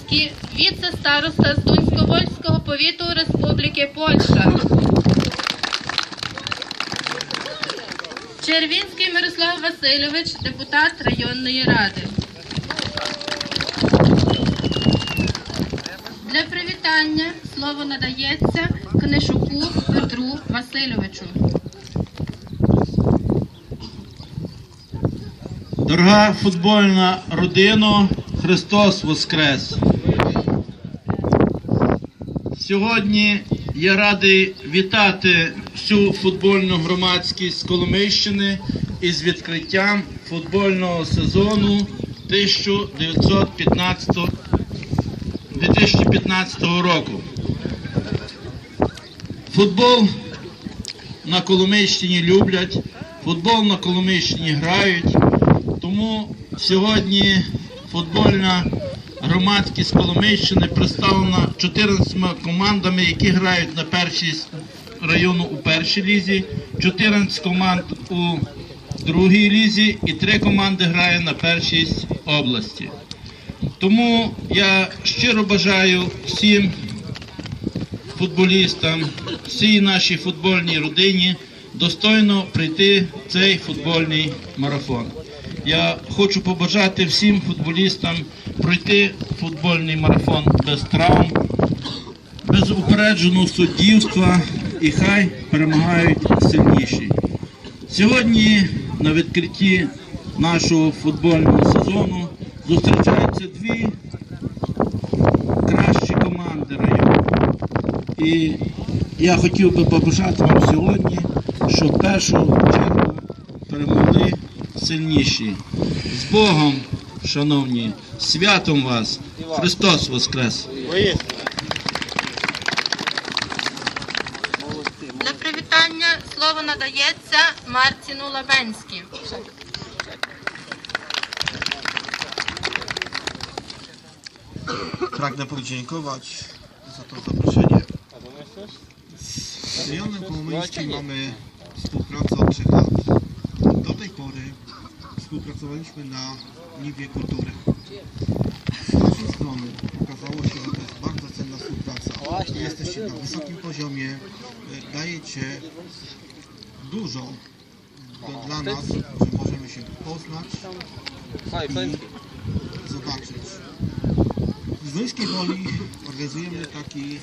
Лабенський, віце-староста з Дунсько-Вольського повіту Республіки Польща. Червінський Мирослав Васильович, депутат районної ради. Для привітання слово надається Книшуку Петру Васильовичу. Дорога футбольна родино, Христос Воскрес! Сьогодні я радий вітати всю футбольну громадськість Коломийщини із відкриттям футбольного сезону 1915 2015 року. Футбол на Коломийщині люблять, футбол на Коломийщині грають. Тому сьогодні футбольна громадськість Коломийщини представлена 14 командами, які грають на першій району у першій лізі, 14 команд у другій лізі і 3 команди грає на першість області. Тому я щиро бажаю всім футболістам, всій нашій футбольній родині достойно прийти в цей футбольний марафон. Я хочу побажати всім футболістам пройти футбольний марафон без травм, без упередженого суддівства і хай перемагають сильніші. Сьогодні на відкритті нашого футбольного сезону зустрічаються дві кращі команди району. І я хотів би побажати вам сьогодні, чергу перемогли сильніші. З Богом, шановні, святом вас! Христос Воскрес! Для привітання слово надається Марціну Лабенській. Pragnę podziękować za to zaproszenie. Z rejonem kołomeńskim mamy współpracę od 3 lat. tej pory współpracowaliśmy na niwie kultury. Z naszej strony okazało się, że to jest bardzo cenna współpraca. Jesteście na wysokim poziomie, e, dajecie dużo do, dla nas, że możemy się poznać i zobaczyć. Z Duńskiej Woli organizujemy taki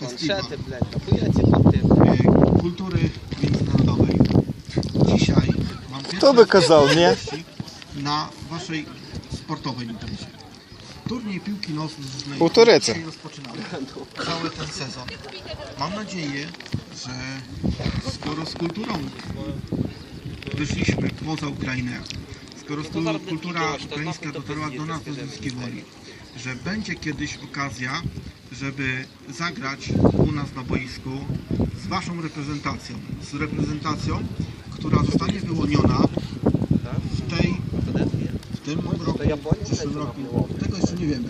festiwal e, kultury Kto by kazał, nie? na waszej sportowej imprezie. Turniej piłki nożnej Półtoryce. dzisiaj rozpoczynamy cały ten sezon. Mam nadzieję, że skoro z kulturą wyszliśmy poza Ukrainę, skoro sku- kultura ukraińska dotarła do nas do Woli, że będzie kiedyś okazja, żeby zagrać u nas na boisku z waszą reprezentacją, z reprezentacją, która zostanie wyłoniona w tej w tym roku, w przyszłym roku, tego jeszcze nie wiemy,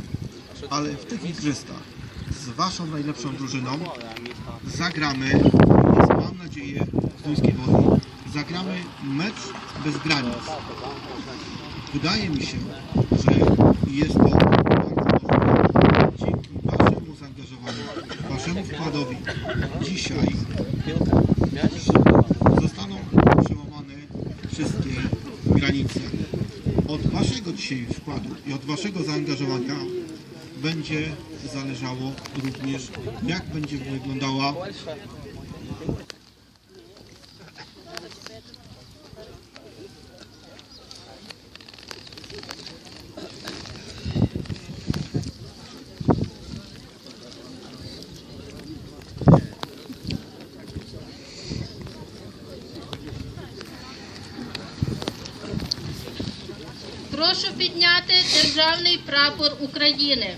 ale w tych igrzyskach z waszą najlepszą drużyną zagramy, mam nadzieję, w Duńskiej Woli, zagramy mecz bez granic. Wydaje mi się, że jest to waszemu wkładowi dzisiaj zostaną przełamane wszystkie granice. Od waszego dzisiaj wkładu i od waszego zaangażowania będzie zależało również jak będzie wyglądała Прошу підняти державний прапор України.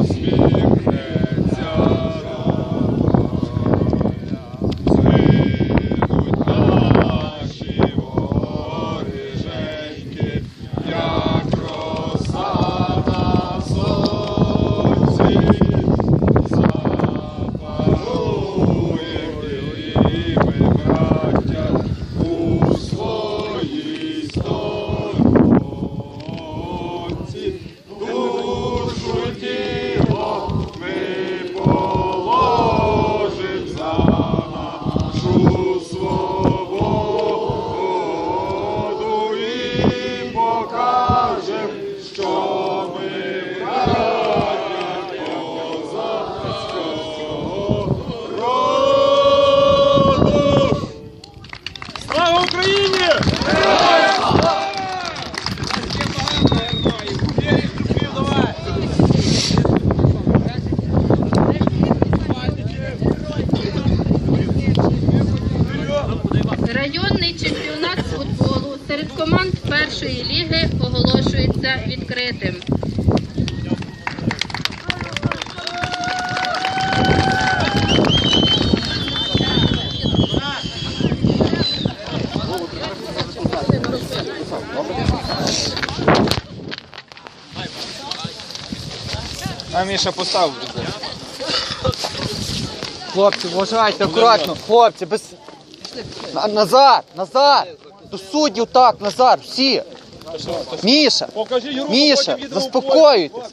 Trust me. Районний чемпіонат футболу серед команд першої ліги оголошується відкритим. А Міша постав. Хлопці, вважайте, акуратно, хлопці, без... На- Назад, назад! До суддів так, назад, всі! Міша, Міша, заспокоюйтесь!